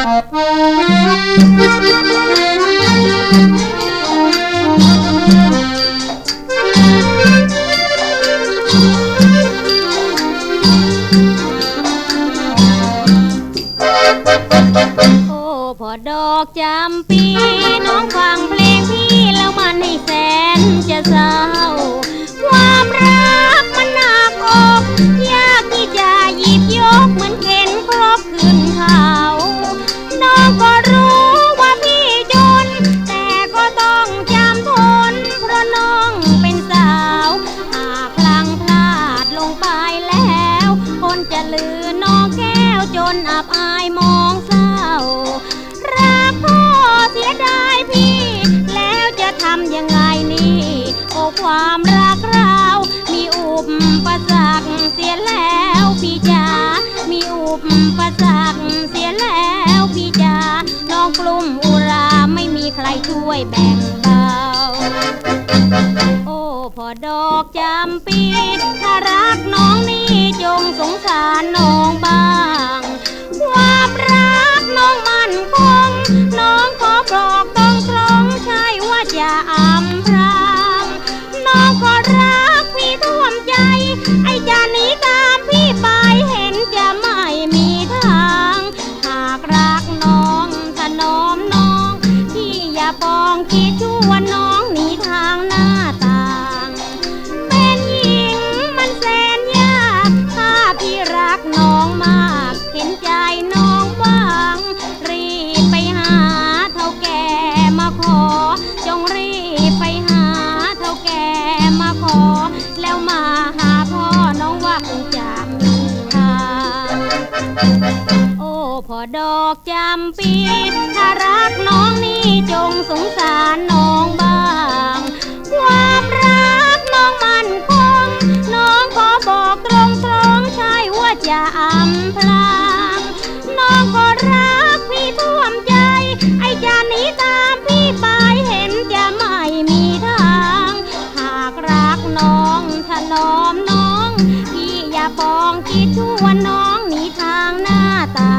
โอ้พอดอกจำปี น้องฟังเพลงพี่ แล้วมันให้แสนจะเศร้า จนอับอายมองเศร้า รักพ่อเสียดายพี่ แล้วจะทำยังไงนี่ โอ้ความรักเรา มีอุปสรรคเสียแล้วพี่จ๋า มีอุปสรรคเสียแล้วพี่จ๋า น้องกลุ่มอุราไม่มีใครช่วยแบ่งเบา โอ้พอดอกจำปีถ้ารักน้องนี่จงสงสารน้องบ้าง คิดชั่วน้องหนีทางหน้าต่าง เป็นหญิงมันแสนยากถ้าพี่รักน้องมาก เห็นใจน้องบ้าง รีบไปหาเท่าแก่มาขอ จงรีบไปหาเท่าแก่มาขอ แล้วมาหาพ่อน้องว่าคงจะมีทางโอ้พอดอกจำปีถ้ารักน้องนี่ องก็รักพี่ท่วมใจ ไอ้จะหนีตามพี่ไปเห็นจะไม่มีทาง หากรักน้องถนอมน้อง พี่อย่าปองคิดชั่วน้องหนีทางหน้าตา